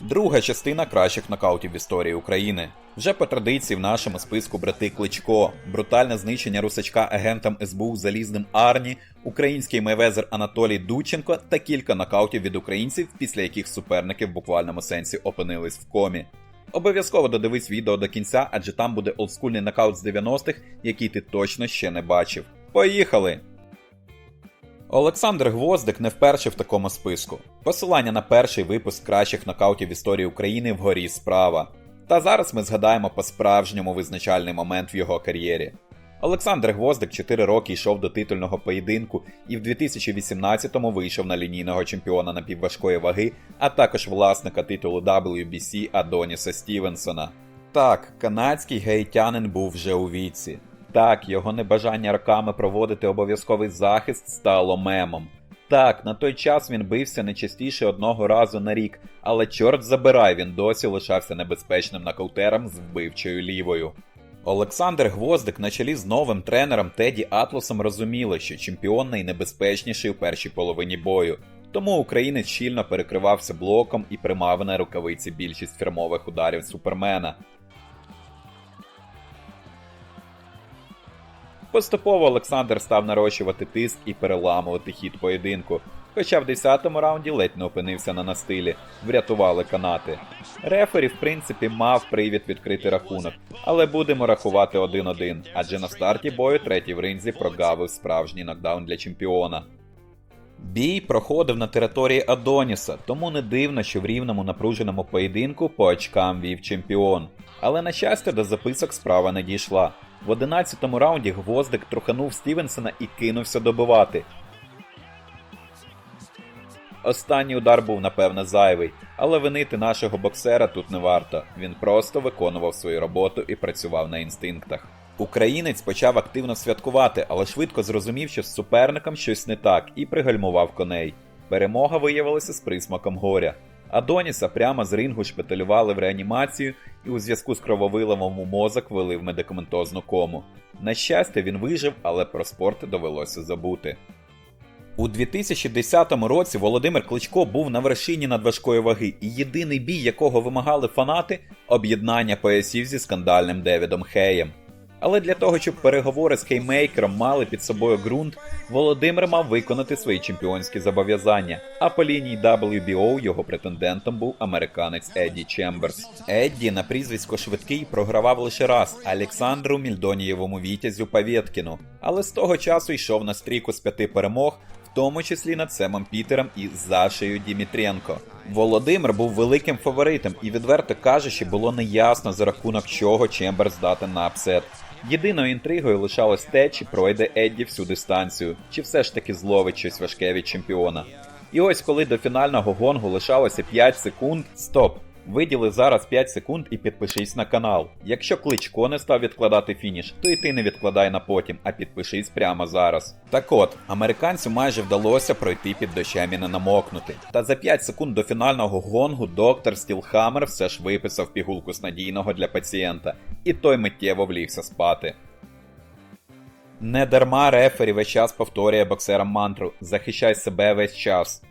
Друга частина кращих нокаутів в історії України. Вже по традиції в нашому списку брати Кличко, брутальне знищення русачка агентам СБУ залізним Арні, український мейвезер Анатолій Дученко та кілька нокаутів від українців, після яких суперники в буквальному сенсі опинились в комі. Обов'язково додивись відео до кінця, адже там буде олдскульний нокаут з 90-х, який ти точно ще не бачив. Поїхали! Олександр Гвоздик не вперше в такому списку. Посилання на перший випуск кращих нокаутів історії України вгорі справа. Та зараз ми згадаємо по-справжньому визначальний момент в його кар'єрі. Олександр Гвоздик 4 роки йшов до титульного поєдинку і в 2018-му вийшов на лінійного чемпіона напівважкої ваги, а також власника титулу WBC Адоніса Стівенсона. Так, канадський гаїтянин був вже у віці. Так, його небажання роками проводити обов'язковий захист стало мемом. Так, на той час він бився не частіше одного разу на рік, але чорт забирай, він досі лишався небезпечним нокаутером з вбивчою лівою. Олександр Гвоздик на чолі з новим тренером Теді Атласом розуміли, що чемпіон найнебезпечніший у першій половині бою. Тому українець щільно перекривався блоком і примав на рукавиці більшість фірмових ударів супермена. Поступово Олександр став нарощувати тиск і переламувати хід поєдинку. Хоча в 10-му раунді ледь не опинився на настилі, врятували канати. Рефері, в принципі, мав привід відкрити рахунок, але будемо рахувати 1-1, адже на старті бою третій в ринзі прогавив справжній нокдаун для чемпіона. Бій проходив на території Адоніса, тому не дивно, що в рівному напруженому поєдинку по очкам вів чемпіон. Але на щастя, до записок справа не дійшла. В 11-му раунді гвоздик труханув Стівенсона і кинувся добивати. Останній удар був напевне зайвий, але винити нашого боксера тут не варто. Він просто виконував свою роботу і працював на інстинктах. Українець почав активно святкувати, але швидко зрозумів, що з суперником щось не так, і пригальмував коней. Перемога виявилася з присмаком горя. Адоніса прямо з рингу шпиталювали в реанімацію і у зв'язку з крововиливом у мозок вели в медикаментозну кому. На щастя, він вижив, але про спорт довелося забути. У 2010 році Володимир Кличко був на вершині надважкої ваги, і єдиний бій, якого вимагали фанати об'єднання поясів зі скандальним Девідом Хеєм. Але для того, щоб переговори з хеймейкером мали під собою ґрунт, Володимир мав виконати свої чемпіонські зобов'язання. А по лінії WBO його претендентом був американець Едді Чемберс. Едді на прізвисько швидкий програвав лише раз Олександру Мільдонієвому вітязю Павєткіну, але з того часу йшов на стрійку з п'яти перемог. В тому числі над Семом Пітером і Зашею Дімітренко. Володимир був великим фаворитом і відверто кажучи, було неясно за рахунок чого Чембер здатен на апсет. Єдиною інтригою лишалось те, чи пройде Едді всю дистанцію, чи все ж таки зловить щось важке від чемпіона. І ось коли до фінального гонгу лишалося 5 секунд, стоп! Виділи зараз 5 секунд і підпишись на канал. Якщо кличко не став відкладати фініш, то і ти не відкладай на потім, а підпишись прямо зараз. Так от, американцю майже вдалося пройти під дощем і не намокнути. Та за 5 секунд до фінального гонгу доктор Стілхаммер все ж виписав пігулку снадійного для пацієнта, і той миттєво влігся спати. Не дарма рефері весь час повторює боксерам мантру Захищай себе весь час.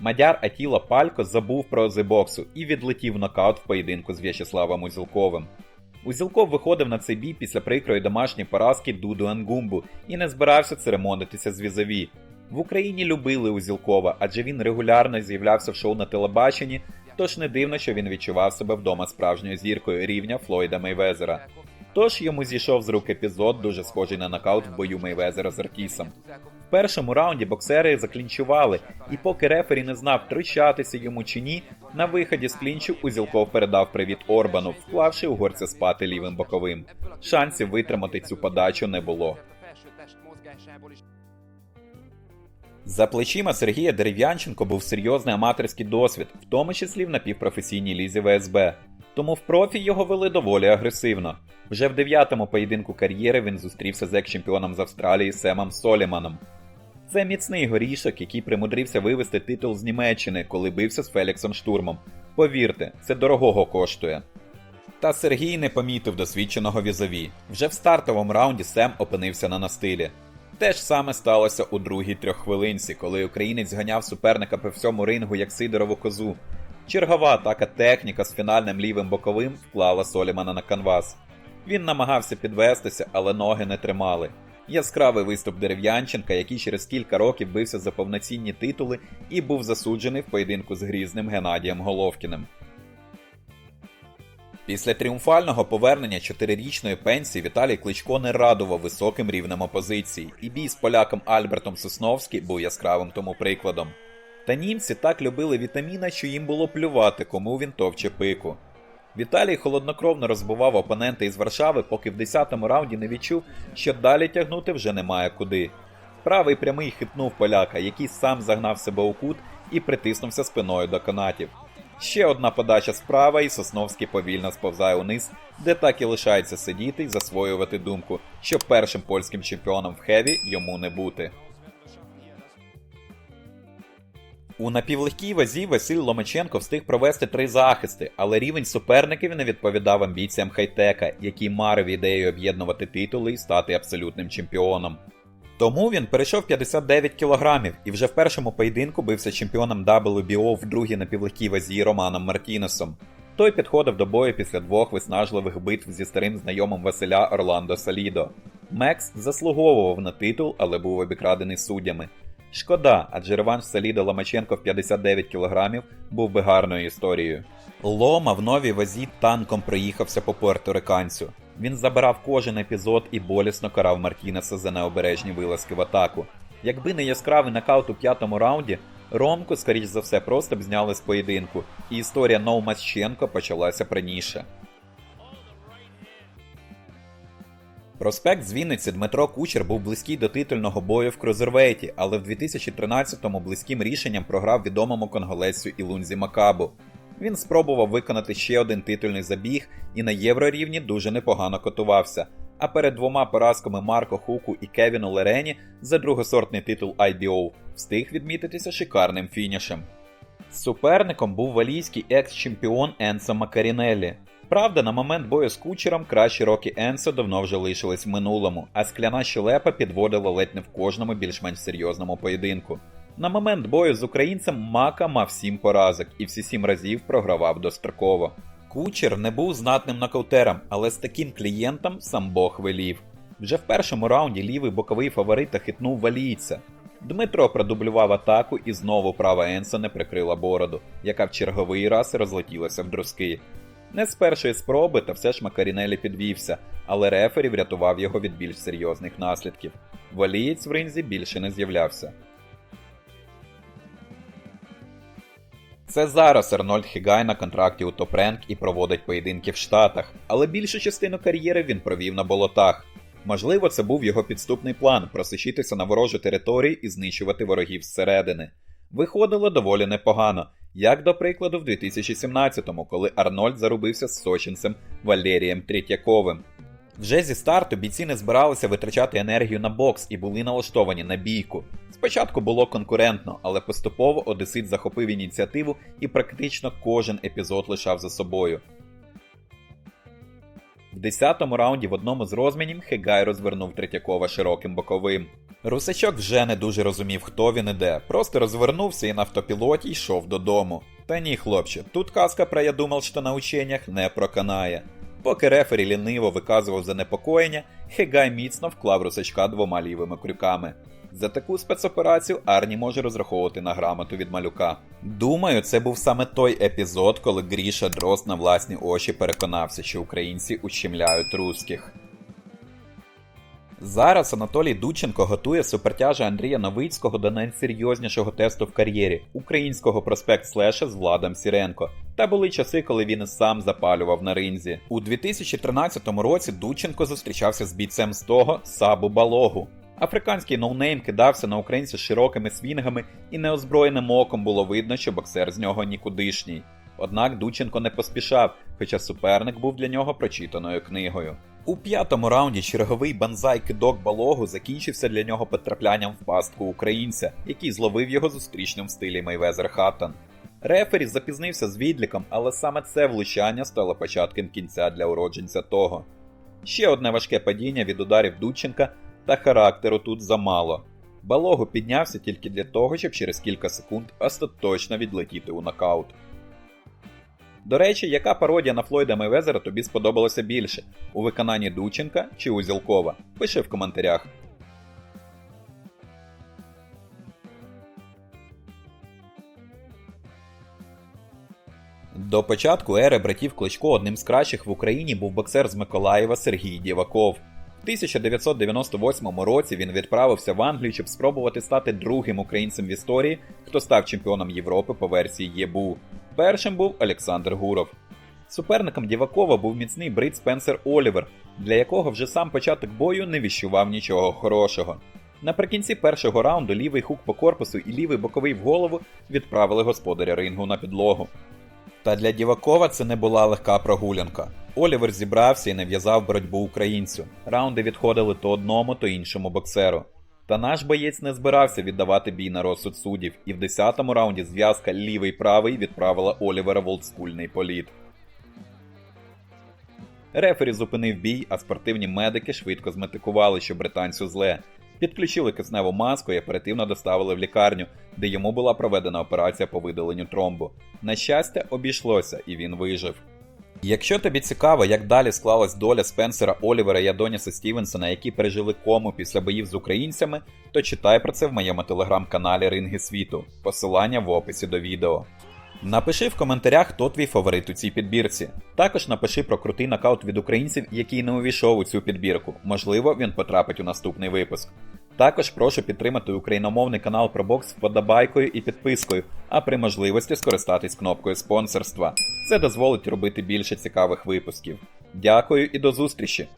Мадяр Атіла Палько забув про зебоксу і відлетів нокаут в поєдинку з В'ячеславом Узілковим. Узілков виходив на цей бій після прикрої домашньої поразки Дуду Енгумбу і не збирався церемонитися з візаві. В Україні любили Узілкова, адже він регулярно з'являвся в шоу на телебаченні, тож не дивно, що він відчував себе вдома справжньою зіркою рівня Флойда Мейвезера. Тож йому зійшов з рук епізод, дуже схожий на нокаут в бою Мейвезера з Артісом. В першому раунді боксери заклінчували, і поки рефері не знав, втручатися йому чи ні, на виході з клінчу Узілков передав привіт Орбану, вклавши угорця спати лівим боковим. Шансів витримати цю подачу не було. За плечима Сергія Дерев'янченко був серйозний аматорський досвід, в тому числі в напівпрофесійній лізі ВСБ. Тому в профі його вели доволі агресивно. Вже в дев'ятому поєдинку кар'єри він зустрівся з екс-чемпіоном з Австралії Семом Соліманом. Це міцний горішок, який примудрився вивести титул з Німеччини, коли бився з Феліксом Штурмом. Повірте, це дорогого коштує. Та Сергій не помітив досвідченого візові. Вже в стартовому раунді Сем опинився на настилі. Те ж саме сталося у другій трьоххвилинці, коли українець ганяв суперника по всьому рингу як сидорову козу. Чергова атака техніка з фінальним лівим боковим вклала Солімана на канвас. Він намагався підвестися, але ноги не тримали. Яскравий виступ дерев'янченка, який через кілька років бився за повноцінні титули і був засуджений в поєдинку з грізним Геннадієм Головкіним. Після тріумфального повернення чотирирічної пенсії Віталій Кличко не радував високим рівнем опозиції, і бій з поляком Альбертом Сосновський був яскравим тому прикладом. Та німці так любили вітаміна, що їм було плювати, кому він товче пику. Віталій холоднокровно розбивав опонента із Варшави, поки в 10-му раунді не відчув, що далі тягнути вже немає куди. Правий прямий хитнув поляка, який сам загнав себе у кут і притиснувся спиною до канатів. Ще одна подача справа, і Сосновський повільно сповзає униз, де так і лишається сидіти і засвоювати думку, що першим польським чемпіоном в Хеві йому не бути. У напівлегкій вазі Василь Ломаченко встиг провести три захисти, але рівень суперників не відповідав амбіціям хайтека, який марив ідею об'єднувати титули і стати абсолютним чемпіоном. Тому він перейшов 59 кілограмів і вже в першому поєдинку бився чемпіоном WBO в другій напівлегкій вазі Романом Мартінесом. Той підходив до бою після двох виснажливих битв зі старим знайомим Василя Орландо Салідо. Мекс заслуговував на титул, але був обікрадений суддями. Шкода, адже реванш Саліда Ломаченко в 59 кілограмів був би гарною історією. Лома в новій вазі танком проїхався по пуерториканцю. Він забирав кожен епізод і болісно карав Мартінеса за необережні вилазки в атаку. Якби не яскравий нокаут у п'ятому раунді, Ромку, скоріш за все, просто б зняли з поєдинку, і історія Новмаченко почалася раніше. Проспект з Вінниці Дмитро Кучер був близький до титульного бою в крузервейті, але в 2013-му близьким рішенням програв відомому конголезцю Ілунзі Макабу. Він спробував виконати ще один титульний забіг і на єврорівні дуже непогано котувався. А перед двома поразками Марко Хуку і Кевіну Лерені за другосортний титул IBO встиг відмітитися шикарним фінішем. Суперником був валійський екс-чемпіон Енсо Макарінеллі. Правда, на момент бою з кучером кращі роки Енсо давно вже лишились в минулому, а скляна щелепа підводила ледь не в кожному більш-менш серйозному поєдинку. На момент бою з українцем Мака мав сім поразок і всі сім разів програвав достроково. Кучер не був знатним нокаутером, але з таким клієнтом сам Бог велів. Вже в першому раунді лівий боковий фаворита хитнув валійця. Дмитро продублював атаку і знову права Енса не прикрила бороду, яка в черговий раз розлетілася в друзки. Не з першої спроби, та все ж Макарінелі підвівся, але рефері врятував його від більш серйозних наслідків. Валієць в ринзі більше не з'являвся. Це зараз Арнольд Хігай на контракті у Топренк і проводить поєдинки в Штатах, але більшу частину кар'єри він провів на болотах. Можливо, це був його підступний план просичитися на ворожу територію і знищувати ворогів зсередини. Виходило доволі непогано, як до прикладу, в 2017-му, коли Арнольд зарубився з сочинцем Валерієм Третьяковим. Вже зі старту бійці не збиралися витрачати енергію на бокс і були налаштовані на бійку. Спочатку було конкурентно, але поступово Одесит захопив ініціативу і практично кожен епізод лишав за собою. В 10-му раунді в одному з розмінів Хегай розвернув Третьякова широким боковим. Русачок вже не дуже розумів, хто він іде, просто розвернувся і на автопілоті йшов додому. Та ні, хлопче, тут казка про я думав, що на ученнях не проканає. Поки рефері ліниво виказував занепокоєння, Хегай міцно вклав русачка двома лівими крюками. За таку спецоперацію Арні може розраховувати на грамоту від малюка. Думаю, це був саме той епізод, коли Гріша Дрозд на власні очі переконався, що українці ущемляють русських. Зараз Анатолій Дученко готує супертяжа Андрія Новицького до найсерйознішого тесту в кар'єрі українського проспект Слеша з Владом Сіренко. Та були часи, коли він і сам запалював на ринзі. У 2013 році Дученко зустрічався з бійцем з того Сабу Балогу. Африканський ноунейм кидався на українця широкими свінгами, і неозброєним оком було видно, що боксер з нього нікудишній. Однак Дученко не поспішав, хоча суперник був для нього прочитаною книгою. У п'ятому раунді черговий банзай кидок балогу закінчився для нього потраплянням в пастку українця, який зловив його зустрічним в стилі Мейвезер Хаттон. Рефері запізнився з відліком, але саме це влучання стало початком кінця для уродженця того. Ще одне важке падіння від ударів Дученка, Та характеру тут замало. Балогу піднявся тільки для того, щоб через кілька секунд остаточно відлетіти у нокаут. До речі, яка пародія на Флойда Мейвезера тобі сподобалася більше? У виконанні Дученка чи Узілкова? Пиши в коментарях. До початку ери братів Кличко одним з кращих в Україні був боксер з Миколаєва Сергій Дєваков. В 1998 році він відправився в Англію, щоб спробувати стати другим українцем в історії, хто став чемпіоном Європи по версії ЄБУ. Першим був Олександр Гуров. Суперником Дєвакова був міцний брит Спенсер Олівер, для якого вже сам початок бою не віщував нічого хорошого. Наприкінці першого раунду лівий хук по корпусу і лівий боковий в голову відправили господаря рингу на підлогу. Та для Дівакова це не була легка прогулянка. Олівер зібрався і нав'язав боротьбу українцю. Раунди відходили то одному, то іншому боксеру. Та наш боєць не збирався віддавати бій на розсуд суддів, і в 10-му раунді зв'язка лівий-правий відправила Олівера в олдскульний політ. Рефері зупинив бій, а спортивні медики швидко зметикували, що британцю зле. Підключили кисневу маску і оперативно доставили в лікарню, де йому була проведена операція по видаленню тромбу. На щастя, обійшлося, і він вижив. Якщо тобі цікаво, як далі склалась доля Спенсера Олівера і Адоніса Стівенсона, які пережили кому після боїв з українцями, то читай про це в моєму телеграм-каналі Ринги світу. Посилання в описі до відео. Напиши в коментарях, хто твій фаворит у цій підбірці. Також напиши про крутий нокаут від українців, який не увійшов у цю підбірку. Можливо, він потрапить у наступний випуск. Також прошу підтримати україномовний канал про бокс вподобайкою і підпискою, а при можливості скористатись кнопкою спонсорства. Це дозволить робити більше цікавих випусків. Дякую і до зустрічі!